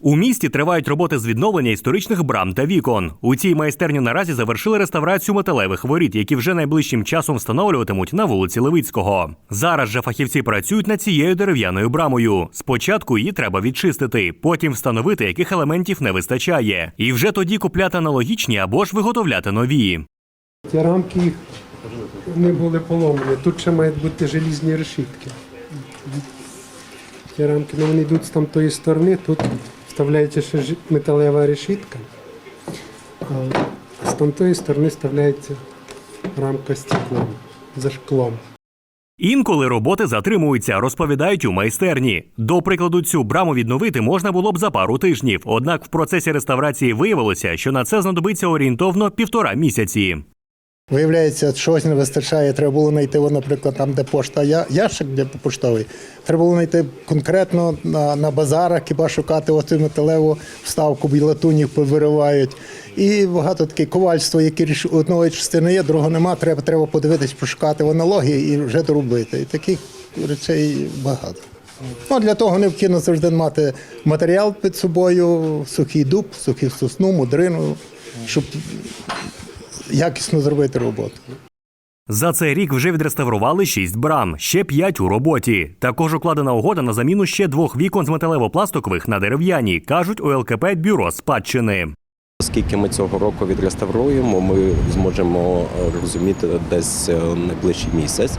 У місті тривають роботи з відновлення історичних брам та вікон. У цій майстерні наразі завершили реставрацію металевих воріт, які вже найближчим часом встановлюватимуть на вулиці Левицького. Зараз же фахівці працюють над цією дерев'яною брамою. Спочатку її треба відчистити, потім встановити, яких елементів не вистачає, і вже тоді купляти аналогічні або ж виготовляти нові. Ті рамки не були поломані. Тут ще мають бути желізні решітки. Ті рамки ну, вони йдуть з тамтої сторони, тут вставляється ще металева решітка, а з тамтої сторони вставляється рамка стеклом, за шклом. Інколи роботи затримуються, розповідають у майстерні. До прикладу, цю браму відновити можна було б за пару тижнів. Однак в процесі реставрації виявилося, що на це знадобиться орієнтовно півтора місяці. Виявляється, чогось не вистачає. Треба було знайти, наприклад, там, де пошта, я- ящик де поштовий. Треба було знайти конкретно на, на базарах, хіба шукати оцю металеву вставку, й повиривають. І багато таке ковальство, яке одної частини є, другого нема. Треба, треба подивитись, пошукати в аналогії і вже доробити. І таких речей багато. Ну, для того необхідно завжди мати матеріал під собою, сухий дуб, суху сосну, мудрину, щоб якісно зробити роботу. За цей рік вже відреставрували шість брам, ще п'ять у роботі. Також укладена угода на заміну ще двох вікон з металево-пластикових на дерев'яні, кажуть у ЛКП Бюро спадщини. Оскільки ми цього року відреставруємо, ми зможемо е, розуміти десь е, найближчий місяць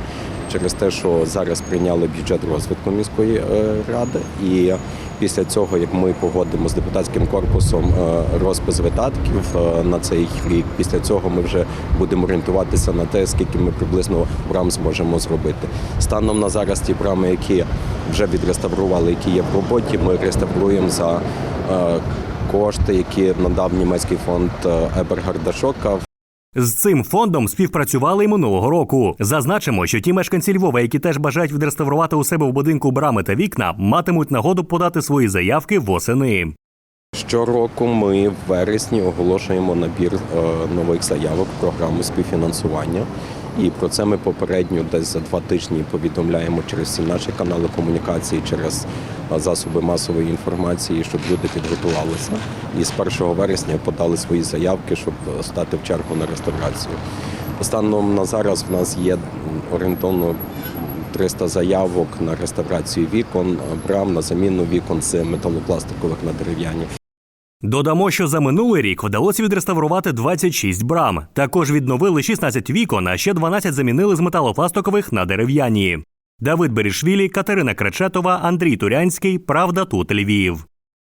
через те, що зараз прийняли бюджет розвитку міської е, ради, і після цього, як ми погодимо з депутатським корпусом е, розпис видатків е, на цей рік, після цього ми вже будемо орієнтуватися на те, скільки ми приблизно брам зможемо зробити. Станом на зараз ті брами, які вже відреставрували, які є в роботі, ми реставруємо за е, кошти, які надав німецький фонд Ебергарда Шока. З цим фондом співпрацювали й минулого року. Зазначимо, що ті мешканці Львова, які теж бажають відреставрувати у себе в будинку брами та вікна, матимуть нагоду подати свої заявки восени. Щороку ми в вересні оголошуємо набір е, нових заявок в програму співфінансування. І про це ми попередньо десь за два тижні повідомляємо через всі наші канали комунікації, через е, засоби масової інформації, щоб люди підготувалися. І з 1 вересня подали свої заявки, щоб е, стати в чергу на реставрацію. Станом на зараз в нас є орієнтовно 300 заявок на реставрацію вікон, брам на заміну вікон з металопластикових на дерев'яні. Додамо, що за минулий рік вдалося відреставрувати 26 брам. Також відновили 16 вікон, а ще 12 замінили з металопластикових на дерев'яні. Давид Берішвілі, Катерина Кречетова, Андрій Турянський. Правда тут Львів.